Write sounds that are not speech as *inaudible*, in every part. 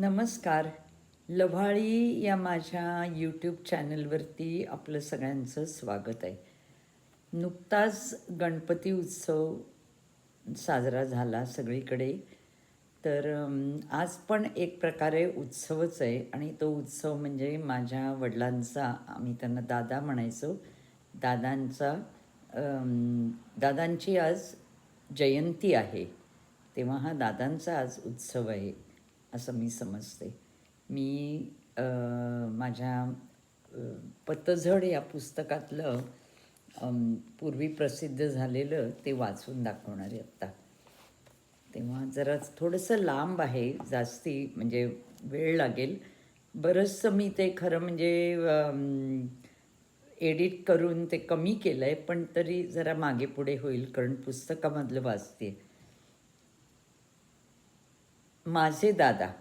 नमस्कार. लव्हाळी या माझ्या यूट्यूब चॅनलवरती आपलं सगळ्यांचं स्वागत आहे. नुकताच गणपती उत्सव साजरा झाला सगळीकडे. तर आज पण एक प्रकारे उत्सवच आहे आणि तो उत्सव म्हणजे माझ्या वडिलांचा आम्ही त्यांना दादा म्हणायचो. दादांचा दादांची आज जयंती आहे. तेव्हा हा दादांचा आज उत्सव आहे. असं मी समजते. मी माझ्या पतझड या पुस्तकातलं पूर्वी प्रसिद्ध झालेलं ते वाचून दाखवणार आहे आत्ता. तेव्हा जरा थोडंसं लांब आहे जास्ती म्हणजे वेळ लागेल. बरंचसं मी ते खरं म्हणजे एडिट करून ते कमी केलं आहे पण तरी जरा मागे पुढे होईल कारण पुस्तकामधलं वाचते माझे दादा.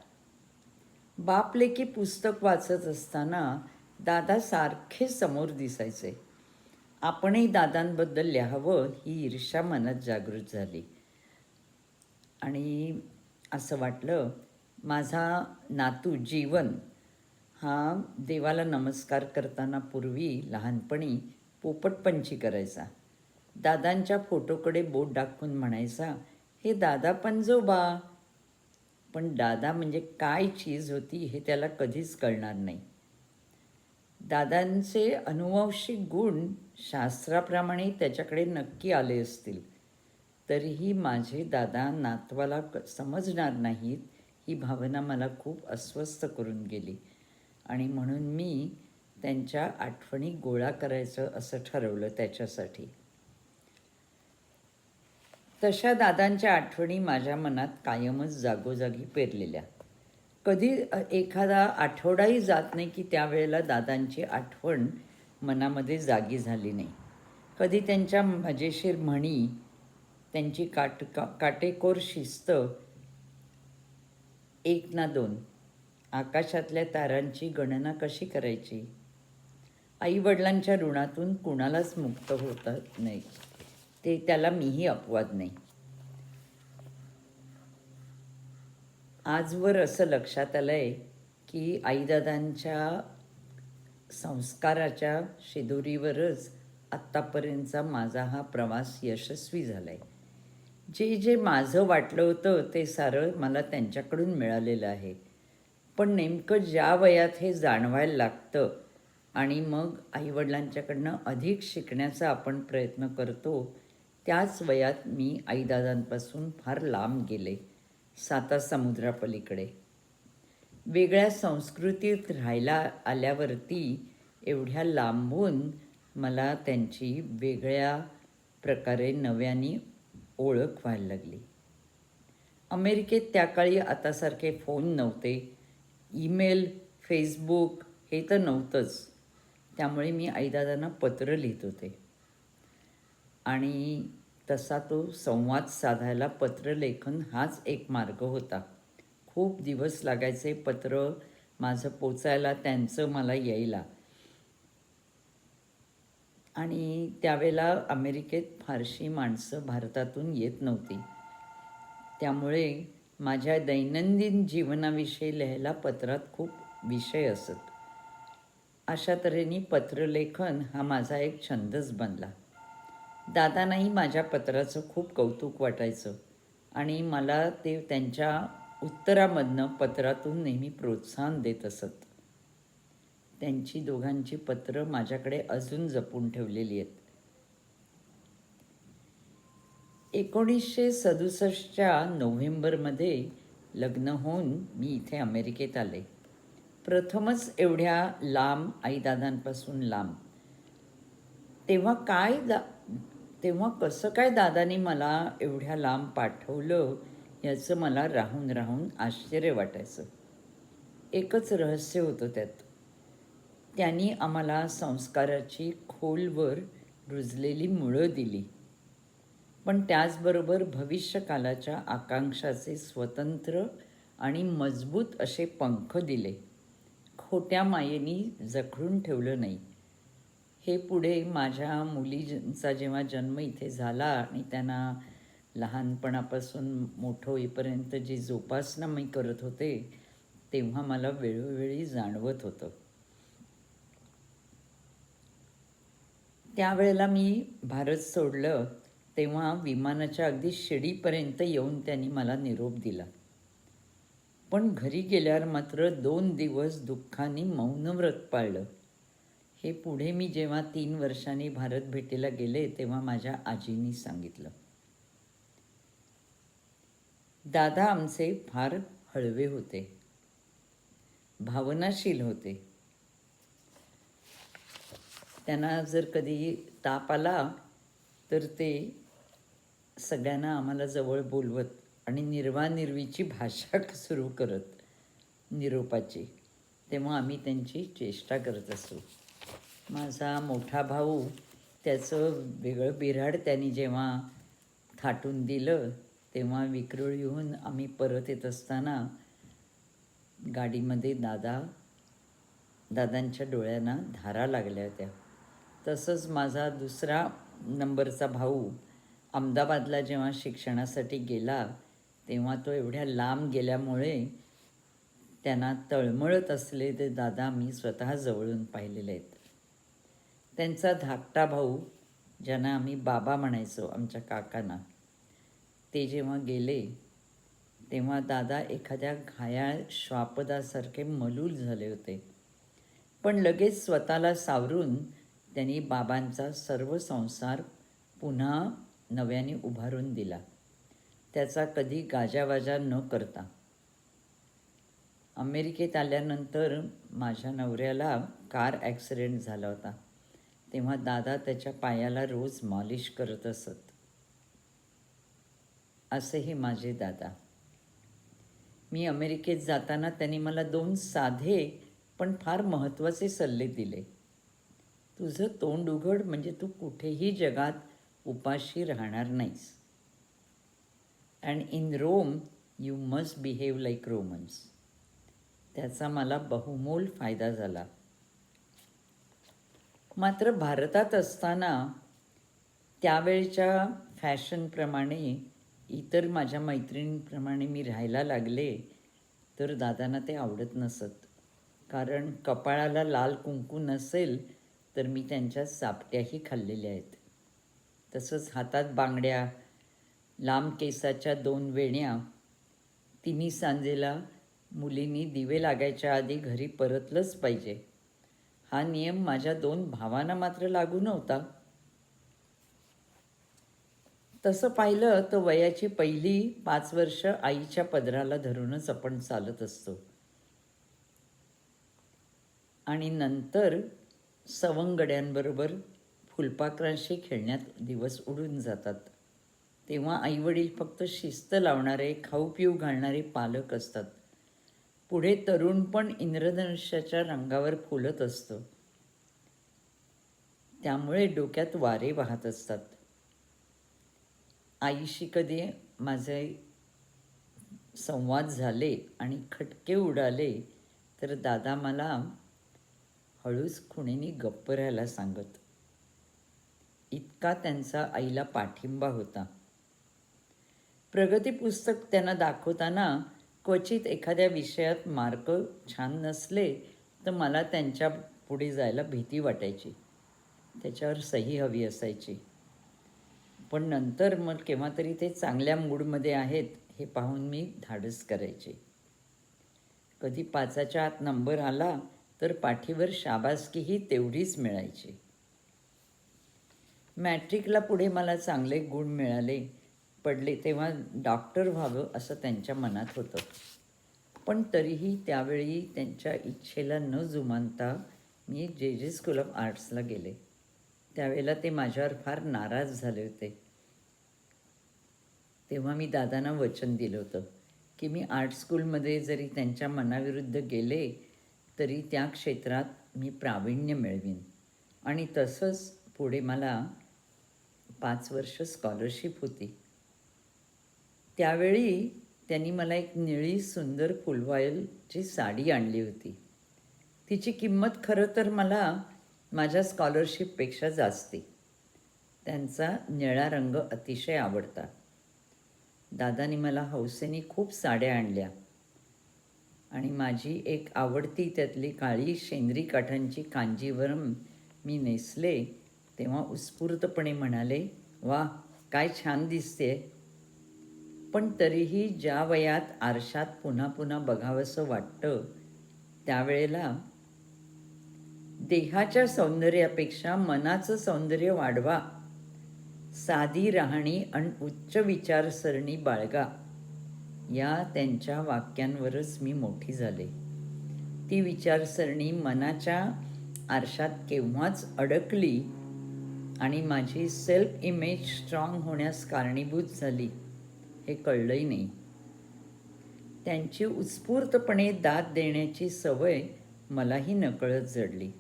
बापलेकी पुस्तक वाचत असताना दादा सारखे समोर दिसायचे. आपणही दादांबद्दल लिहावं ही ईर्षा मनात जागृत झाली. आणि असं वाटलं माझा नातू जीवन हा देवाला नमस्कार करताना पूर्वी लहानपणी पोपटपंची करायचा. दादांच्या फोटोकडे बोट दाखवून म्हणायचा हे दादा पंजोबा पण दादा म्हणजे काय चीज होती हे त्याला कधीच कळणार नाही. दादांचे अनुवंशिक गुण शास्त्राप्रमाणे त्याच्याकडे नक्की आले असतील. तरीही माझे दादा नातवाला क समजणार नाहीत ही भावना मला खूप अस्वस्थ करून गेली. आणि म्हणून मी त्यांच्या आठवणी गोळा करायचं असं ठरवलं त्याच्यासाठी. तशा दादांच्या आठवणी माझ्या मनात कायमच जागोजागी पेरलेल्या. कधी एखादा आठवडाही जात नाही की त्यावेळेला दादांची आठवण मनामध्ये जागी झाली नाही. कधी त्यांच्या मजेशीर म्हणी त्यांची काट का काटेकोर शिस्त एक ना दोन आकाशातल्या तारांची गणना कशी करायची? आईवडिलांच्या ऋणातून कुणालाच मुक्त होता नाही. ते त्याला मीही अपवाद नाही. आजवर असं लक्षात आलं आहे की आईदादांच्या संस्काराच्या शिदोरीवरच आत्तापर्यंतचा माझा हा प्रवास यशस्वी झाला आहे जे जे माझं वाटलं होतं ते सारं मला त्यांच्याकडून मिळालेलं आहे. पण नेमकं ज्या वयात हे जाणवायला लागतं आणि मग आईवडिलांच्याकडनं अधिक शिकण्याचा आपण प्रयत्न करतो त्याच वयात मी आईदादांपासून फार लांब गेले साता समुद्रापलीकडे. वेगळ्या संस्कृतीत राहायला आल्यावरती एवढ्या लांबून मला त्यांची वेगळ्या प्रकारे नव्याने ओळख व्हायला लागली. अमेरिकेत त्या काळी आतासारखे फोन नव्हते ईमेल फेसबुक हे तर नव्हतंच. त्यामुळे मी आईदादांना पत्र लिहित होते. आणि तसा तो संवाद साधायला पत्रलेखन हाच एक मार्ग होता. खूप दिवस लागायचे पत्र माझं पोचायला त्यांचं मला यायला. आणि त्यावेळेला अमेरिकेत फारशी माणसं भारतातून येत नव्हती. त्यामुळे माझ्या दैनंदिन जीवनाविषयी लिहायला पत्रात खूप विषय असत. अशा तऱ्हेने पत्रलेखन हा माझा एक छंदच बनला. दादांनाही माझ्या पत्राचं खूप कौतुक वाटायचं. आणि मला ते त्यांच्या उत्तरामधनं पत्रातून नेहमी प्रोत्साहन देत असत. त्यांची दोघांची पत्रं माझ्याकडे अजून जपून ठेवलेली आहेत. एकोणीसशे सदुसष्टच्या नोव्हेंबरमध्ये लग्न होऊन मी इथे अमेरिकेत आले. प्रथमच एवढ्या लांब आईदादांपासून लांब. तेव्हा काय दा तेव्हा कसं काय दादानी मला एवढ्या लांब पाठवलं याचं मला राहून राहून आश्चर्य वाटायचं. एकच रहस्य होतं त्यात. त्यांनी आम्हाला संस्काराची खोलवर रुजलेली मुळं दिली. पण त्याचबरोबर भविष्यकालाच्या आकांक्षाचे स्वतंत्र आणि मजबूत असे पंख दिले. खोट्या मायेनी जखडून ठेवलं नाही. हे पुढे माझ्या मुलीचा जेव्हा जन्म इथे झाला आणि त्यांना लहानपणापासून मोठं होईपर्यंत जी जोपासना मी करत होते तेव्हा मला वेळोवेळी जाणवत होतं. त्यावेळेला मी भारत सोडलं तेव्हा विमानाच्या अगदी शिडीपर्यंत येऊन त्यांनी मला निरोप दिला. पण घरी गेल्यावर मात्र दोन दिवस दुःखाने मौनव्रत पाळलं. हे पुढे मी जेव्हा तीन वर्षांनी भारत भेटीला गेले तेव्हा माझ्या आजीनी सांगितलं. दादा आमचे फार हळवे होते. भावनाशील होते. त्यांना जर कधी ताप आला तर ते सगळ्यांना आम्हाला जवळ बोलवत आणि निर्वानिर्वीची भाषा *laughs* सुरू करत निरोपाची. तेव्हा आम्ही त्यांची चेष्टा करत असू. माझा मोठा भाऊ त्याचं वेगळं बिऱ्हाड त्यांनी जेव्हा थाटून दिलं तेव्हा विक्रोळ येऊन आम्ही परत येत असताना गाडीमध्ये दादा दादांच्या डोळ्यांना धारा लागल्या होत्या. तसंच माझा दुसरा नंबरचा भाऊ अहमदाबादला जेव्हा शिक्षणासाठी गेला तेव्हा तो एवढ्या लांब गेल्यामुळे त्यांना तळमळत असले ते दादा मी स्वतः जवळून पाहिलेले आहेत. त्यांचा धाकटा भाऊ ज्यांना आम्ही बाबा म्हणायचो आमच्या काकांना ते जेव्हा गेले तेव्हा दादा एखाद्या घायाळ श्वापदासारखे मलूल झाले होते. पण लगेच स्वतःला सावरून त्यांनी बाबांचा सर्व संसार पुन्हा नव्याने उभारून दिला. त्याचा कधी गाजावाजा न करता. अमेरिकेत आल्यानंतर माझ्या नवऱ्याला कार ॲक्सिडेंट झाला होता. तेव्हा दादा त्याच्या पायाला रोज मालिश करत असत. असेही माझे दादा. मी अमेरिकेत जाताना त्यांनी मला दोन साधे पण फार महत्त्वाचे सल्ले दिले. तुझं तोंड उघड म्हणजे तू कुठेही जगात उपाशी राहणार नाहीस. And in Rome you must behave like Romans त्याचा मला बहुमोल फायदा झाला. मात्र भारतात असताना त्यावेळच्या फॅशनप्रमाणे इतर माझ्या मैत्रिणींप्रमाणे मी राहायला लागले तर दादांना ते आवडत नसत. कारण कपाळाला लाल कुंकू नसेल तर मी त्यांच्या सापट्याही खाल्लेल्या आहेत. तसंच हातात बांगड्या लांब केसाच्या दोन वेण्या तिन्ही सांजेला मुलींनी दिवे लागायच्या आधी घरी परतलंच पाहिजे. हा नियम माझ्या दोन भावांना मात्र लागू नव्हता. तसं पाहिलं तर वयाची पहिली पाच वर्ष आईच्या पदराला धरूनच आपण चालत असतो. आणि नंतर सवंगड्यांबरोबर फुलपाखरांशी खेळण्यात दिवस उडून जातात. तेव्हा आईवडील फक्त शिस्त लावणारे खाऊ पिऊ घालणारे पालक असतात. पुढे तरुण पण इंद्रधनुष्याच्या रंगावर फुलत असतं. त्यामुळे डोक्यात वारे वाहत असतात. आईशी कधी माझे संवाद झाले आणि खटके उडाले तर दादा मला हळूच खुणीने गप्प राहायला सांगत. इतका त्यांचा आईला पाठिंबा होता. प्रगती पुस्तक त्यांना दाखवताना क्वचित एखाद्या विषयात मार्क छान नसले तर मला त्यांच्या पुढे जायला भीती वाटायची. त्याच्यावर सही हवी असायची. पण नंतर मग केव्हा तरी ते चांगल्या मूडमध्ये आहेत हे पाहून मी धाडस करायचे. कधी पाचाच्या आत नंबर आला तर पाठीवर शाबासकीही तेवढीच मिळायची. मॅट्रिकला पुढे मला चांगले गुण मिळाले. पडले तेव्हा डॉक्टर व्हावं असं त्यांच्या मनात होतं. पण तरीही त्यावेळी त्यांच्या इच्छेला न जुमानता मी जे जे स्कूल ऑफ आर्ट्सला गेले. त्यावेळेला ते माझ्यावर फार नाराज झाले होते. तेव्हा मी दादांना वचन दिलं होतं की मी आर्ट स्कूलमध्ये जरी त्यांच्या मनाविरुद्ध गेले तरी त्या क्षेत्रात मी प्रावीण्य मिळवीन. आणि तसंच पुढे मला पाच वर्ष स्कॉलरशिप होती. त्यावेळी त्यांनी मला एक निळी सुंदर फुलवायलची साडी आणली होती. तिची किंमत खरं तर मला माझ्या स्कॉलरशिपपेक्षा जास्ती. त्यांचा निळा रंग अतिशय आवडता. दादानी मला हौसेने खूप साड्या आणल्या. आणि माझी एक आवडती त्यातली काळी शेंद्री काठांची कांजीवरम मी नेसले तेव्हा उत्स्फूर्तपणे म्हणाले वा काय छान दिसते पण तरीही ज्या वयात आरशात पुन्हा पुन्हा बघावंसं वाटतं त्यावेळेला देहाच्या सौंदर्यापेक्षा मनाचं सौंदर्य वाढवा. साधी राहणी आणि उच्च विचारसरणी बाळगा. या त्यांच्या वाक्यांवरच मी मोठी झाले. ती विचारसरणी मनाच्या आरशात केव्हाच अडकली आणि माझी सेल्फ इमेज स्ट्रॉंग होण्यास कारणीभूत झाली. हे कळलंही नाही. त्यांची उत्स्फूर्तपणे दाद देण्याची सवय मलाही नकळत जडली.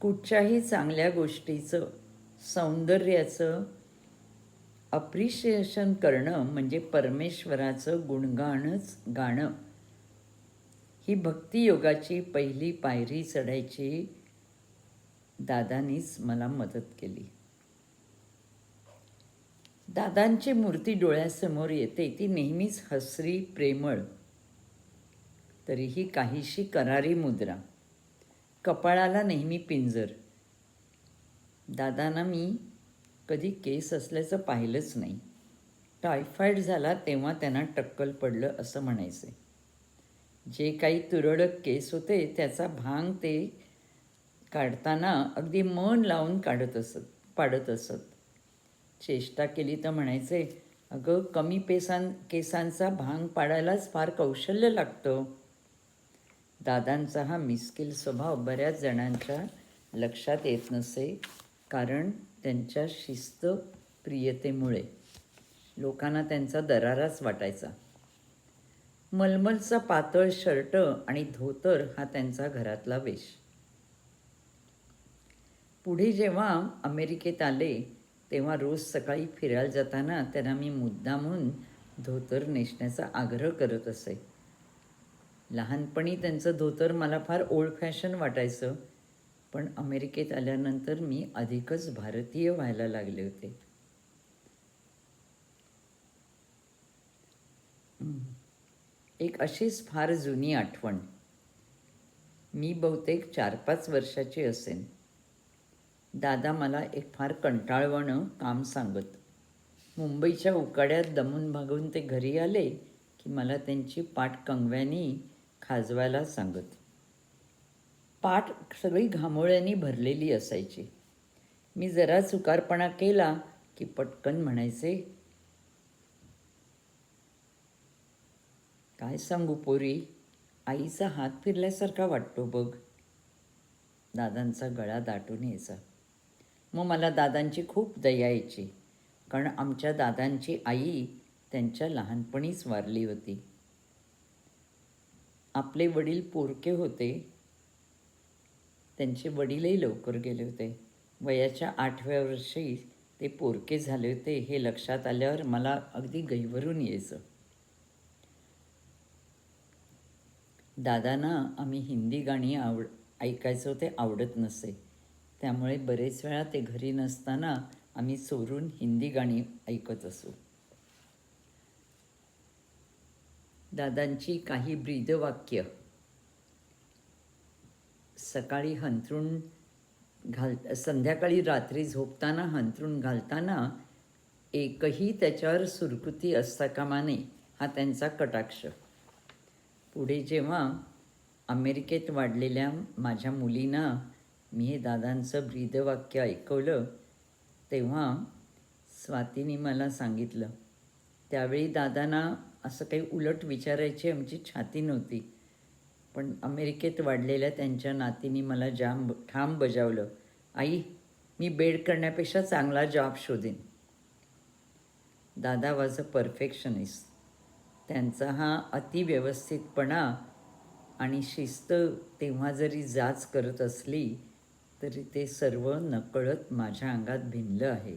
कुठच्याही चांगल्या गोष्टीचं सौंदर्याचं अप्रिशिएशन करणं म्हणजे परमेश्वराचं गुणगाणच गाणं. ही भक्तियोगाची पहिली पायरी चढायची दादानीच मला मदत केली. दादांची मूर्ती डोळ्यासमोर येते ती नेहमीच हसरी प्रेमळ. तरीही काहीशी करारी मुद्रा. कपाळाला नेहमी पिंजर. दादांना मी कधी केस असल्याचं पाहिलंच नाही. टायफॉईड झाला तेव्हा त्यांना टक्कल पडलं असं म्हणायचे. जे काही तुरळक केस होते त्याचा भांग ते काढताना अगदी मन लावून काढत असत पाडत असत. चेष्टा केली तर म्हणायचे अगं कमी पेसां केसांचा भांग पाडायलाच फार कौशल्य लागतं. दादांचा हा मिस्किल स्वभाव बऱ्याच जणांच्या लक्षात येत नसे कारण त्यांच्या शिस्त प्रियतेमुळे लोकांना त्यांचा दराराच वाटायचा. मलमलचा पातळ शर्ट आणि धोतर हा त्यांचा घरातला वेश. पुढे जेव्हा अमेरिकेत आले तेव्हा रोज सकाळी फिरायला जाताना त्यांना मी मुद्दामून धोतर नेसण्याचा आग्रह करत असे. लहानपणी त्यांचं धोतर मला फार ओल्ड फॅशन वाटायचं पण अमेरिकेत आल्यानंतर मी अधिकच भारतीय व्हायला लागले होते. एक अशीच फार जुनी आठवण. मी बहुतेक चार पाच वर्षाची असेन. दादा मला एक फार कंटाळवणं काम सांगत. मुंबईच्या उकाड्यात दमून भागून ते घरी आले की मला त्यांची पाठ कंगव्यानी खाजवायला सांगत. पाठ सगळी घामोळ्यांनी भरलेली असायची. मी जरा चुकारपणा केला की पटकन म्हणायचे काय सांगू पोरी आईचा हात फिरल्यासारखा वाटतो बघ. दादांचा गळा दाटून यायचा. मग मला दादांची खूप दया यायची. कारण आमच्या दादांची आई त्यांच्या लहानपणीच वारली होती. आपले वडील पोरके होते. त्यांचे वडीलही लवकर गेले होते. वयाच्या आठव्या वर्षी ते पोरके झाले होते हे लक्षात आल्यावर मला अगदी गैवरून यायचं. दादांना आम्ही हिंदी गाणी आवड ऐकायचो ते आवडत नसे. त्यामुळे बरेच वेळा ते घरी नसताना आम्ही चोरून हिंदी गाणी ऐकत असू. दादांची काही ब्रीदवाक्य. सकाळी हंतरून घाल संध्याकाळी रात्री झोपताना हंतरून घालताना एकही त्याच्यावर सुरकुती असता कामा नये हा त्यांचा कटाक्ष. पुढे जेव्हा अमेरिकेत वाढलेल्या माझ्या मुलींना मी हे दादांचं ब्रीदवाक्य ऐकवलं तेव्हा स्वातीने मला सांगितलं त्यावेळी दादांना असं काही उलट विचारायची आमची छाती नव्हती पण अमेरिकेत वाढलेल्या त्यांच्या नातीने मला जाम ठाम बजावलं. आई मी बेड करण्यापेक्षा चांगला जॉब शोधेन. दादा वॉज अ परफेक्शनिस्ट त्यांचा हा अतिव्यवस्थितपणा आणि शिस्त तेव्हा जरी जाच करत असली तरी ते सर्व नकळत माझ्या अंगात भिनलं आहे.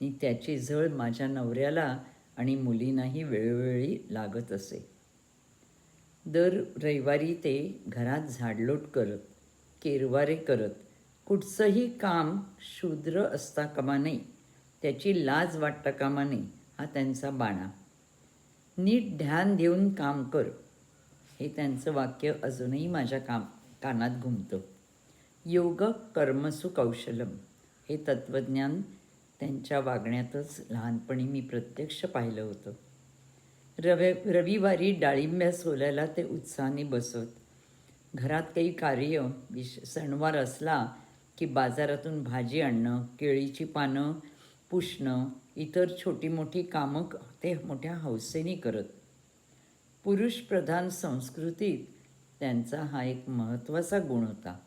मी त्याची झळ माझ्या नवऱ्याला आणि मुलींनाही वेळोवेळी लागत असे. दर रविवारी ते घरात झाडलोट करत केरवारे करत कुठचंही काम शूद्र असता कामा नये त्याची लाज वाटता कामा नये हा त्यांचा बाणा. नीट ध्यान देऊन काम कर हे त्यांचं वाक्य अजूनही माझ्या काम कानात घुमतं. योग कर्मसु कौशलम हे तत्त्वज्ञान त्यांच्या वागण्यातच लहानपणी मी प्रत्यक्ष पाहिलं होतं. रवे रविवारी डाळिंब्या सोलायला ते उत्साहाने बसत. घरात काही कार्य विश सणवार असला की बाजारातून भाजी आणणं केळीची पानं पुसणं इतर छोटी मोठी कामं ते मोठ्या हौसेने करत. पुरुषप्रधान संस्कृतीत त्यांचा हा एक महत्त्वाचा गुण होता.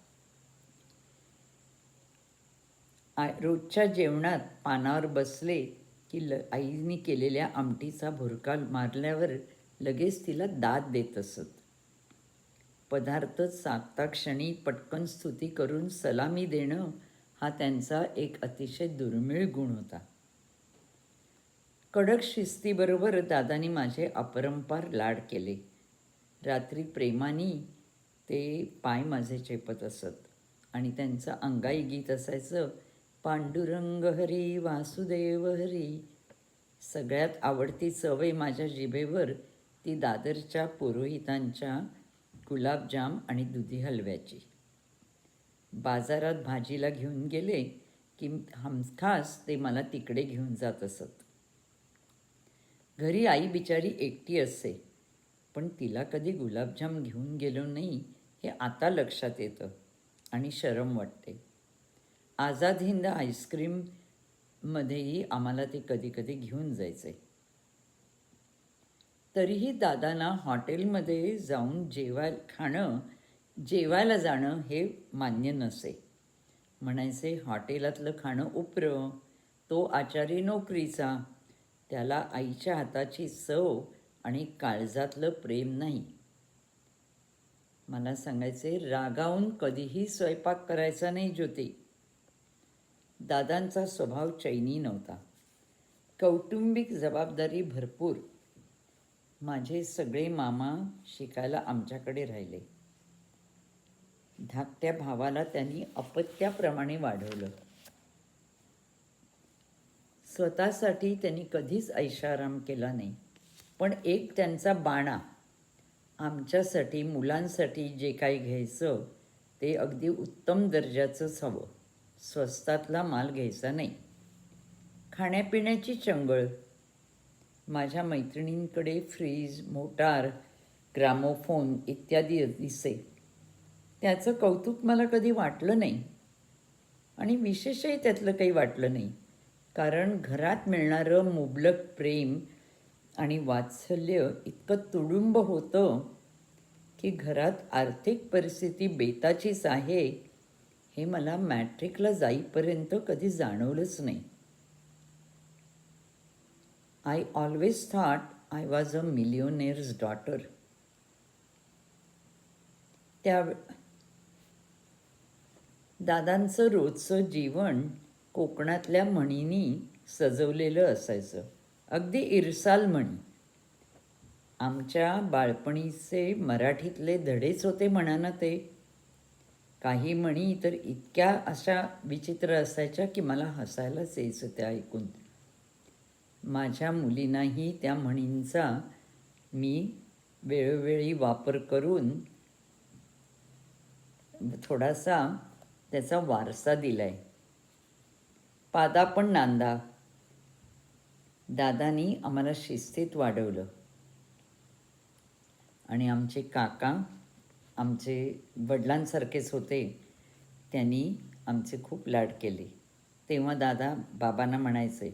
रोजच्या जेवणात पानावर बसले की ल आईने केलेल्या आमटीचा भुरका मारल्यावर लगेच तिला दाद देत असत. पदार्थ साधता क्षणी पटकन स्तुती करून सलामी देणं हा त्यांचा एक अतिशय दुर्मिळ गुण होता. कडक शिस्तीबरोबर दादानी माझे अपरंपार लाड केले. रात्री प्रेमाने ते पाय माझे चेपत असत आणि त्यांचं अंगाई गीत असायचं पांडुरंग हरी वासुदेव हरी सगळ्यात आवडती चवय माझ्या जिभेवर ती दादरच्या पुरोहितांच्या गुलाबजाम आणि दुधी हलव्याची. बाजारात भाजीला घेऊन गेले की हमखास ते मला तिकडे घेऊन जात असत. घरी आई बिचारी एकटी असे पण तिला कधी गुलाबजाम घेऊन गेलो नाही हे आता लक्षात येतं आणि शरम वाटते. आझाद हिंद आईस्क्रीममध्येही आम्हाला ते कधी कधी घेऊन जायचे. तरीही दादांना हॉटेलमध्ये जाऊन जेवाय खाणं जेवायला जाणं हे मान्य नसे. म्हणायचे हॉटेलातलं खाणं उप्रं. तो आचारी नोकरीचा. त्याला आईच्या हाताची चव आणि काळजातलं प्रेम नाही. मला सांगायचे रागावून कधीही स्वयंपाक करायचा नाही ज्योती. दादांचा स्वभाव चैनी नव्हता. कौटुंबिक जबाबदारी भरपूर. माझे सगळे मामा शिकायला आमच्याकडे राहिले. धाकट्या भावाला त्यांनी अपत्याप्रमाणे वाढवलं. स्वतःसाठी त्यांनी कधीच ऐशाराम केला नाही. पण एक त्यांचा बाणा आमच्यासाठी मुलांसाठी जे काही घ्यायचं ते अगदी उत्तम दर्जाचंच हवं स्वस्तातला माल घ्यायचा नाही. खाण्यापिण्याची चंगळ. माझ्या मैत्रिणींकडे फ्रीज मोटार ग्रामोफोन इत्यादी दिसे. त्याचं कौतुक मला कधी वाटलं नाही. आणि विशेषही त्यातलं काही वाटलं नाही. कारण घरात मिळणारं मुबलक प्रेम आणि वात्सल्य इतकं तुडुंब होतं की घरात आर्थिक परिस्थिती बेताचीच आहे. हे मला मॅट्रिकला जाईपर्यंत कधी जाणवलंच नाही. I always thought I was a millionaire's daughter त्या दादांचं रोजचं जीवन कोकणातल्या म्हणींनी सजवलेलं असायचं. अगदी इरसाल म्हणी आमच्या बाळपणीचे मराठीतले धडेच होते म्हणा ना ते. काही म्हणी तर इतक्या अशा विचित्र असायच्या की मला हसायलाच यायचं त्या ऐकून. माझ्या मुलींनाही त्या म्हणींचा मी वेळोवेळी वापर करून थोडासा त्याचा वारसा दिलाय. पादा पण नांदा. दादानी आम्हाला शिस्तीत वाढवलं. आणि आमचे काका आमचे वडिलांसारखेच होते. त्यांनी आमचे खूप लाड केले. तेव्हा दादा बाबांना म्हणायचे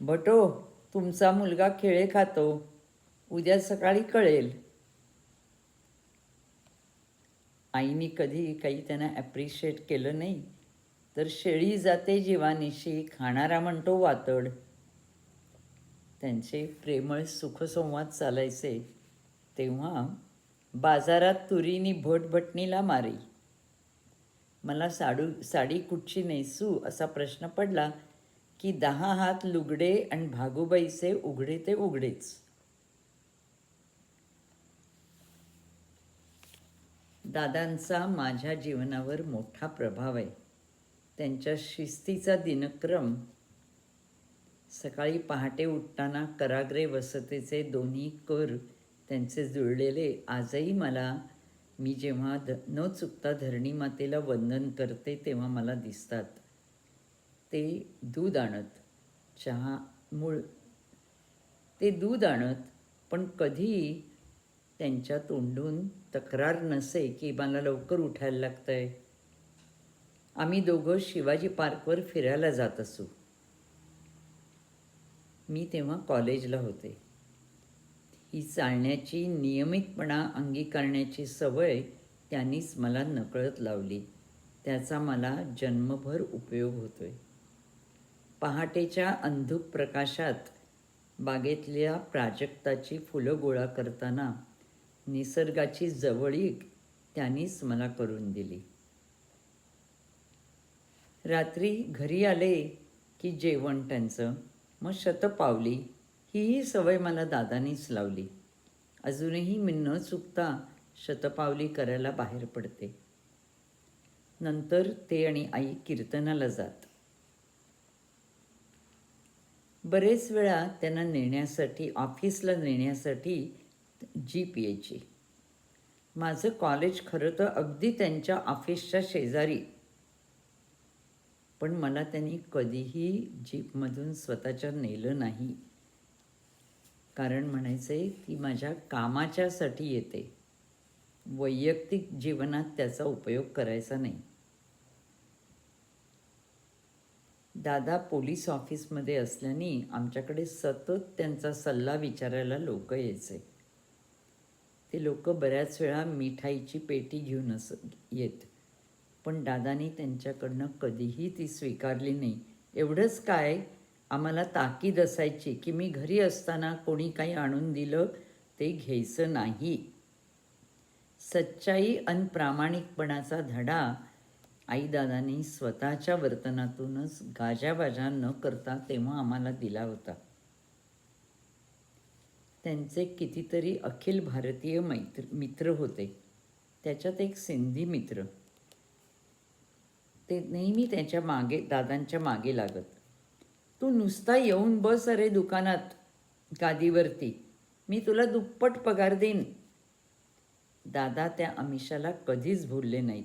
भटो तुमचा मुलगा खेळे खातो. उद्या सकाळी कळेल. आईने कधी काही त्यांना ॲप्रिशिएट केलं नाही तर शेळी जाते जीवानिशी खाणारा म्हणतो वातड. त्यांचे प्रेमळ सुखसंवाद चालायचे. तेव्हा बाजारात तुरीनी भटभटणीला मारी. मला साडू साडी कुठची नेसू असा प्रश्न पडला की दहा हात लुगडे आणि भागुबाईचे उघडे ते उघडेच. दादांचा माझ्या जीवनावर मोठा प्रभाव आहे. त्यांच्या शिस्तीचा दिनक्रम सकाळी पहाटे उठताना कराग्रे वसतीचे दोन्ही कर त्यांचे जुळलेले आजही मला मी जेव्हा ध न चुकता धरणी मातेला वंदन करते तेव्हा मला दिसतात. ते दूध आणत चहा मूळ ते दूध आणत पण कधी त्यांच्या तोंडून तक्रार नसे की मला लवकर उठायला लागतं आहे आम्ही दोघं शिवाजी पार्कवर फिरायला जात असू. मी तेव्हा कॉलेजला होते. ही चालण्याची नियमितपणा अंगीकारण्याची सवय त्यांनीच मला नकळत लावली. त्याचा मला जन्मभर उपयोग होतोय. पहाटेच्या अंधुक प्रकाशात बागेतल्या प्राजक्ताची फुलं गोळा करताना निसर्गाची जवळीक त्यांनीच मला करून दिली. रात्री घरी आले की जेवण त्यांचं मग शतपावली हीही सवय मला दादानीच लावली. अजूनही मी न चुकता शतपावली करायला बाहेर पडते. नंतर ते आणि आई कीर्तनाला जात. बरेच वेळा त्यांना नेण्यासाठी ऑफिसला नेण्यासाठी जीप यायची. माझं कॉलेज खरं तर अगदी त्यांच्या ऑफिसच्या शेजारी. पण मला त्यांनी कधीही जीपमधून स्वतःच्या नेलं नाही. कारण म्हणायचे ती माझ्या कामाच्यासाठी येते. वैयक्तिक जीवनात त्याचा उपयोग करायचा नाही. दादा पोलीस ऑफिसमध्ये असल्याने आमच्याकडे सतत त्यांचा सल्ला विचारायला लोक यायचे. ते लोक बऱ्याच वेळा मिठाईची पेटी घेऊन अस येत. पण दादानी त्यांच्याकडनं कधीही ती स्वीकारली नाही. एवढंच काय आम्हाला ताकीद असायची की मी घरी असताना कोणी काही आणून दिलं ते घ्यायचं नाही. सच्चाई आणि प्रामाणिकपणाचा धडा आईदादांनी स्वतःच्या वर्तनातूनच गाजाबाजा न करता तेव्हा आम्हाला दिला होता. त्यांचे कितीतरी अखिल भारतीय मैत्र मित्र होते. त्याच्यात एक सिंधी मित्र. ते नेहमी त्याच्यामागे दादांच्या मागे लागत. तू नुसता येऊन बस अरे दुकानात गादीवरती. मी तुला दुप्पट पगार देईन. दादा त्या अमिषाला कधीच भुलले नाहीत.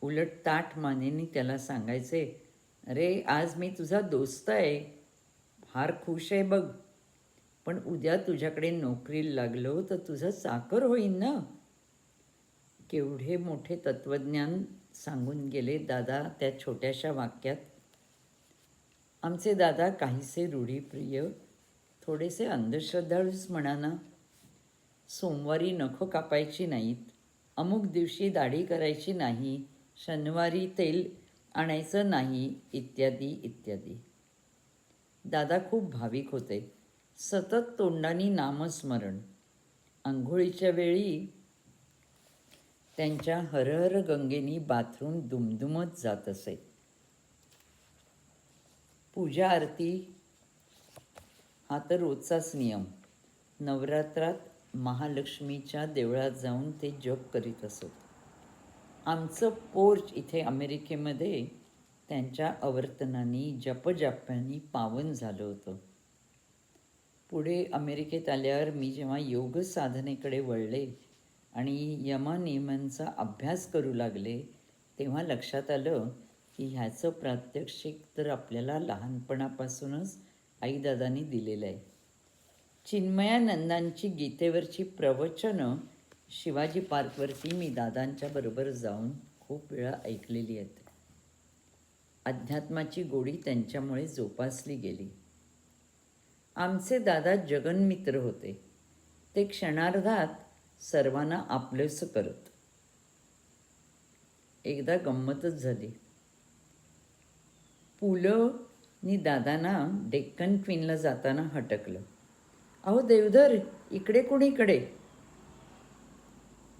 उलट ताठ मानेनी त्याला सांगायचे अरे आज मी तुझा दोस्त आहे. फार खुश आहे बघ. पण उद्या तुझ्याकडे नोकरीला लागलो तर तुझं चाकर होईन ना. केवढे मोठे तत्त्वज्ञान सांगून गेले दादा त्या छोट्याशा वाक्यात. आमचे दादा काहीसे रूढीप्रिय थोडेसे अंधश्रद्धाळूच म्हणा ना सोमवारी नखं कापायची नाहीत अमुक दिवशी दाढी करायची नाही शनिवारी तेल आणायचं नाही इत्यादी इत्यादी. दादा खूप भाविक होते. सतत तोंडानी नामस्मरण. आंघोळीच्या वेळी त्यांच्या हरहर गंगेनी बाथरूम दुमदुमत जात असे. पूजा आरती हा तर रोजचाच नियम. नवरात्रात महालक्ष्मीच्या देवळात जाऊन ते जप करीत असत आमचं पोर्च इथे अमेरिकेमध्ये त्यांच्या आवर्तनानी जपजाप्यांनी पावन झालं होतं. पुढे अमेरिकेत आल्यावर मी जेव्हा योग साधनेकडे वळले आणि यमनियमांचा अभ्यास करू लागले तेव्हा लक्षात आलं की ह्याचं प्रात्यक्षिक तर आपल्याला लहानपणापासूनच आईदादांनी दिलेलं आहे. चिन्मयानंदांची गीतेवरची प्रवचनं शिवाजी पार्कवरती मी दादांच्या बरोबर जाऊन खूप वेळा ऐकलेली आहेत. अध्यात्माची गोडी त्यांच्यामुळे जोपासली गेली. आमचे दादा जगनमित्र होते. ते क्षणार्धात सर्वांना आपलंसं करत. एकदा गंमतच झाली. पुलंनी दादांना डेक्कन क्वीनला जाताना हटकलं. अहो देवधर इकडे कोणीकडे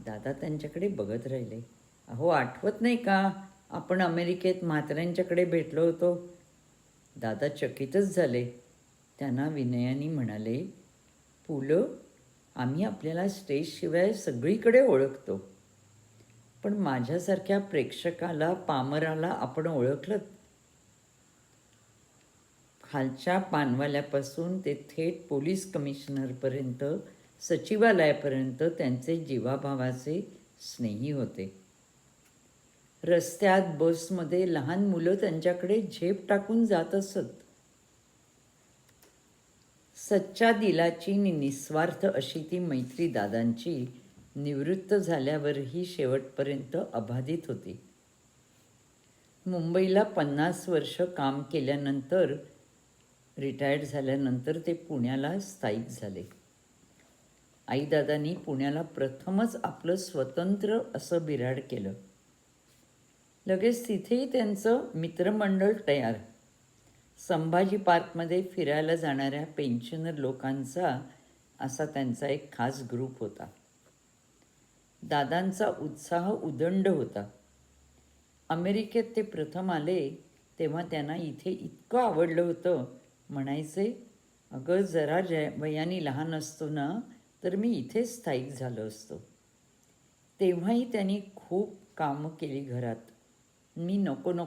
दादा त्यांच्याकडे बघत राहिले. अहो आठवत नाही का? आपण अमेरिकेत म्हात्र्यांच्याकडे भेटलो होतो. दादा चकितच झाले. त्यांना विनयानी म्हणाले पुलं आम्ही आपल्याला स्टेजशिवाय सगळीकडे ओळखतो. पण माझ्यासारख्या प्रेक्षकाला पामराला आपण ओळखलं खालच्या पानवाल्यापासून ते थेट पोलीस कमिशनरपर्यंत सचिवालयापर्यंत त्यांचे जीवाभावाचे स्नेही होते. रस्त्यात बसमध्ये लहान मुलं त्यांच्याकडे झेप टाकून जात असत. सच्च्या दिलाची निस्वार्थ अशी ती मैत्री दादांची निवृत्त झाल्यावरही शेवटपर्यंत अबाधित होती. मुंबईला पन्नास वर्ष काम केल्यानंतर रिटायर्ड झाल्यानंतर ते पुण्याला स्थायिक झाले. आईदादांनी पुण्याला प्रथमच आपलं स्वतंत्र असं बिराड केलं. लगेच तिथेही त्यांचं मित्रमंडळ तयार. संभाजी पार्कमध्ये फिरायला जाणाऱ्या पेन्शनर लोकांचा असा त्यांचा एक खास ग्रुप होता. दादांचा उत्साह उदंड होता. अमेरिकेत ते प्रथम आले तेव्हा त्यांना इथे इतकं आवडलं होतं म्हणायचे अगं जरा जय वयाने लहान असतो ना तर मी इथेच स्थायिक झालो असतो. तेव्हाही त्यांनी खूप कामं केली घरात. मी नको नको